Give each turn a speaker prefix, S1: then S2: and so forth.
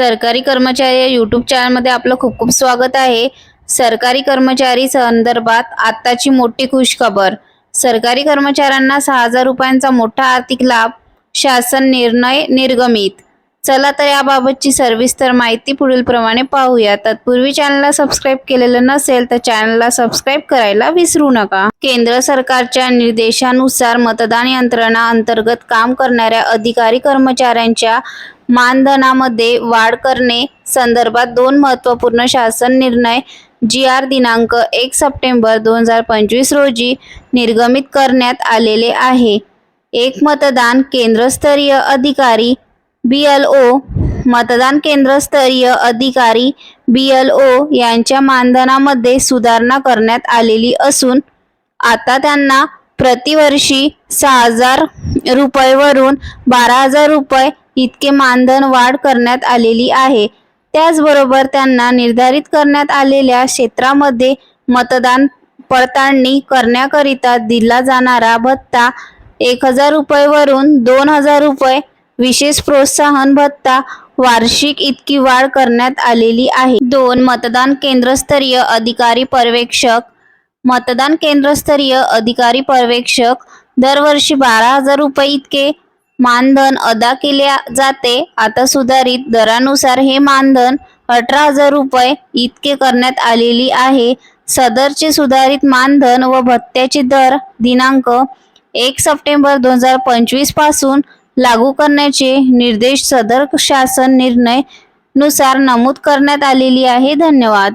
S1: सरकारी कर्मचारी या यूट्यूब चॅनलमध्ये आपलं खूप खूप स्वागत आहे. सरकारी कर्मचारी संदर्भात आत्ताची मोठी खुशखबर. सरकारी कर्मचाऱ्यांना सहा हजार रुपयांचा मोठा आर्थिक लाभ शासन निर्णय निर्गमित. चला तर याबाबतची सविस्तर माहिती पुढील प्रमाणे पाहूया. तत्पूर्वी चॅनलला सबस्क्राईब केलेलं नसेल तर चॅनलला सबस्क्राईब करायला विसरू नका. केंद्र सरकारच्या निर्देशानुसार मतदान यंत्रणा अंतर्गत काम करणाऱ्या अधिकारी कर्मचाऱ्यांच्या मानधनामध्ये वाढ करणे संदर्भात दोन महत्त्वपूर्ण शासन निर्णय जी आर दिनांक एक सप्टेंबर दोन हजार पंचवीस रोजी निर्गमित करण्यात आलेले आहे. एक मतदान केंद्रस्तरीय अधिकारी बी एल ओ मतदान केंद्रस्तरीय अधिकारी बी एल ओ यांच्या मानधनामध्ये सुधारणा करण्यात आलेली असून आता त्यांना प्रतिवर्षी सहा हजार रुपयेवरून बारा हजार रुपये इतके मानधन वाढ करण्यात आलेली आहे. त्याचबरोबर त्यांना निर्धारित करण्यात आलेल्या क्षेत्रामध्ये मतदान पडताळणी करण्याकरिता दिला जाणारा भत्ता एक हजार रुपयेवरून दोन हजार रुपये विशेष प्रोत्साहन भत्ता वार्षिक इतकी वाढ करण्यात आलेली आहे. दोन मतदान केंद्रस्तरीय अधिकारी पर्यवेक्षक मतदान केंद्रस्तरीय अधिकारी पर्यवेक्षक दरवर्षी बारा हजार रुपये इतके मानधन अदा केले जाते. आता सुधारित दरानुसार हे मानधन अठरा हजार रुपये इतके करण्यात आलेली आहे. सदरचे सुधारित मानधन व भत्त्याचे दर दिनांक एक सप्टेंबर दोन हजार पंचवीसपासून लागू करण्याचे निर्देश सदर शासन निर्णयनुसार नमूद करण्यात आलेली आहे. धन्यवाद.